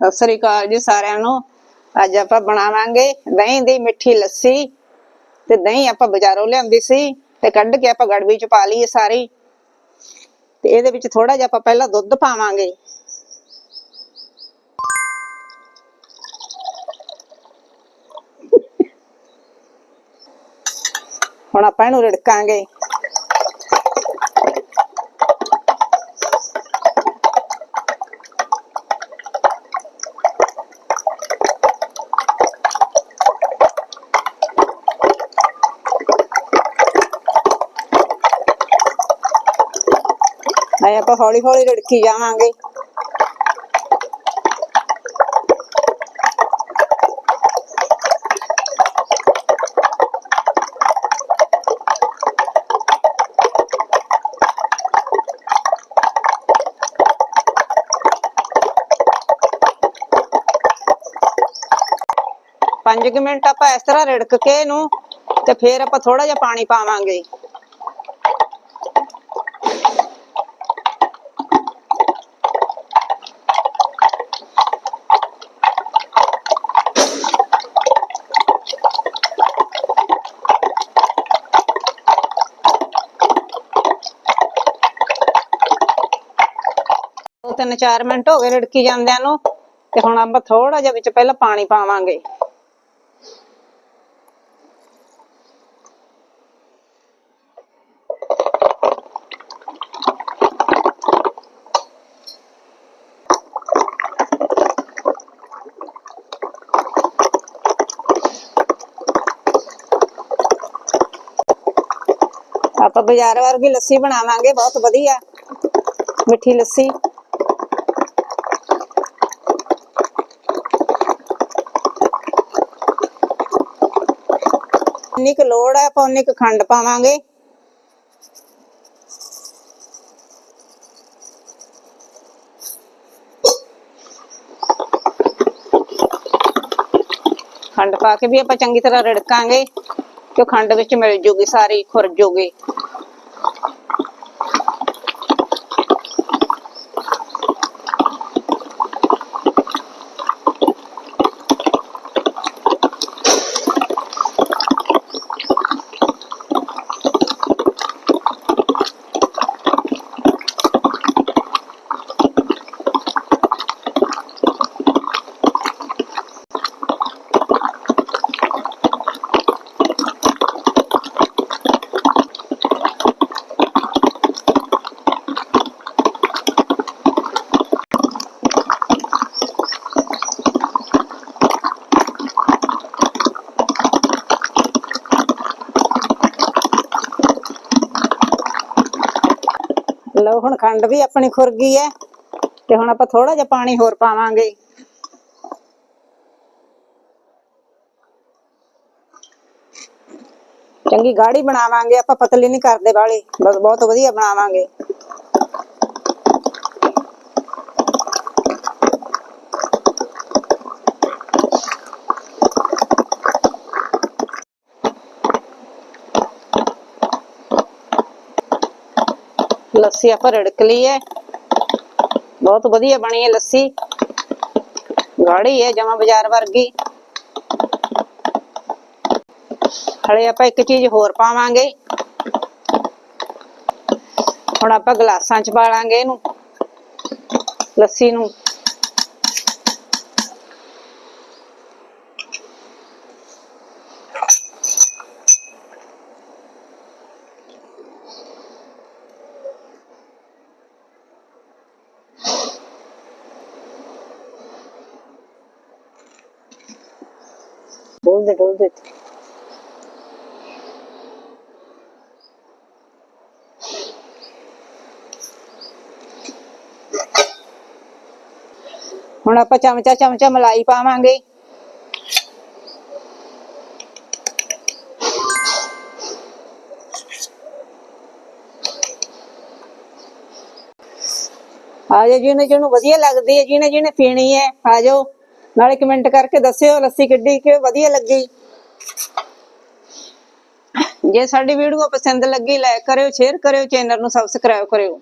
ਸਤਿ ਸ੍ਰੀ ਅਕਾਲ ਜੀ ਸਾਰਿਆਂ ਨੂੰ। ਅੱਜ ਆਪਾਂ ਬਣਾਵਾਂਗੇ ਦਹੀਂ ਦੀ ਮਿੱਠੀ ਲੱਸੀ ਤੇ ਦਹੀਂ ਆਪਾਂ ਬਾਜ਼ਾਰੋਂ ਲਿਆਂਦੀ ਸੀ ਤੇ ਕੱਢ ਕੇ ਆਪਾਂ ਗੜਵੀ ਚ ਪਾ ਲਈ ਸਾਰੀ। ਤੇ ਇਹਦੇ ਵਿੱਚ ਥੋੜਾ ਜਿਹਾ ਆਪਾਂ ਪਹਿਲਾਂ ਦੁੱਧ ਪਾਵਾਂਗੇ। ਹੁਣ ਆਪਾਂ ਇਹਨੂੰ ਰਿੜਕਾਂਗੇ। ਐ ਆਪਾਂ ਹੌਲੀ ਹੌਲੀ ਰਿੜਕੀ ਜਾਵਾਂਗੇ। ਪੰਜ ਕੁ ਮਿੰਟ ਆਪਾਂ ਇਸ ਤਰ੍ਹਾਂ ਰਿੜਕ ਕੇ ਇਹਨੂੰ ਤੇ ਫਿਰ ਆਪਾਂ ਥੋੜਾ ਜਿਹਾ ਪਾਣੀ ਪਾਵਾਂਗੇ। ਤਿੰਨ ਚਾਰ ਮਿੰਟ ਹੋ ਗਏ ਰੜਕੀ ਜਾਂਦਿਆਂ ਨੂੰ, ਤੇ ਹੁਣ ਆਪਾਂ ਥੋੜਾ ਜਿਹਾ ਵਿੱਚ ਪਹਿਲਾਂ ਪਾਣੀ ਪਾਵਾਂਗੇ। ਆਪਾਂ ਬਾਜ਼ਾਰ ਵਰਗੀ ਲੱਸੀ ਬਣਾਵਾਂਗੇ, ਬਹੁਤ ਵਧੀਆ। ਮਿੱਠੀ ਲੱਸੀ। ਜਿੰਨੀ ਕੁ ਲੋੜ ਹੈ, ਆਪਾਂ ਉਨੀ ਕੁ ਖੰਡ ਪਾਵਾਂਗੇ। ਖੰਡ ਪਾ ਕੇ ਵੀ ਆਪਾਂ ਚੰਗੀ ਤਰ੍ਹਾਂ ਰਿੜਕਾਂਗੇ ਕਿ ਉਹ ਖੰਡ ਵਿੱਚ ਮਿਲ ਜੂਗੀ, ਸਾਰੀ ਖੁਰ ਜੂਗੀ। ਲਓ, ਹੁਣ ਖੰਡ ਵੀ ਆਪਣੀ ਖੁਰ ਗਈ ਹੈ ਤੇ ਹੁਣ ਆਪਾਂ ਥੋੜਾ ਜਿਹਾ ਪਾਣੀ ਹੋਰ ਪਾਵਾਂਗੇ। ਚੰਗੀ ਗਾੜੀ ਬਣਾਵਾਂਗੇ, ਆਪਾਂ ਪਤਲੀ ਨਹੀਂ ਕਰਦੇ ਵਾਲੀ, ਬਸ ਬਹੁਤ ਵਧੀਆ ਬਣਾਵਾਂਗੇ। ਲੱਸੀ ਆਪਾਂ ਰੜਕ ਲਈ ਹੈ। ਬਹੁਤ ਵਧੀਆ ਬਣੀ ਹੈ ਲੱਸੀ। ਗਾੜੀ ਹੈ ਜਮਾ ਬਾਜ਼ਾਰ ਵਰਗੀ। ਹਲੇ ਆਪਾਂ ਇੱਕ ਚੀਜ਼ ਹੋਰ ਪਾਵਾਂਗੇ। ਹੁਣ ਆਪਾਂ ਗਲਾਸਾਂ ਚ ਪਾ ਲਾਂਗੇ ਇਹਨੂੰ। ਲੱਸੀ ਨੂੰ। ਡੋਲ ਦੇ ਹੁਣ ਆਪਾਂ ਚਮਚਾ ਚਮਚਾ ਮਲਾਈ ਪਾਵਾਂਗੇ। ਆ ਜਾਓ, ਜਿਹਨੇ, ਜਿਹਨੂੰ ਵਧੀਆ ਲੱਗਦੀ ਹੈ, ਜਿਹਨੇ ਜਿਹਨੇ ਪੀਣੀ ਹੈ, ਆ ਜਾਓ। ਨਾਲੇ ਕਮੈਂਟ ਕਰਕੇ ਦੱਸਿਓ ਲੱਸੀ ਕਿੱਡੀ ਕਿ ਵਧੀਆ ਲੱਗੀ। ਜੇ ਸਾਡੀ ਵੀਡੀਓ ਪਸੰਦ ਲੱਗੀ ਲਾਈਕ ਕਰਿਓ ਸ਼ੇਅਰ ਕਰਿਓ ਚੈਨਲ ਨੂੰ ਸਬਸਕ੍ਰਾਈਬ ਕਰਿਓ।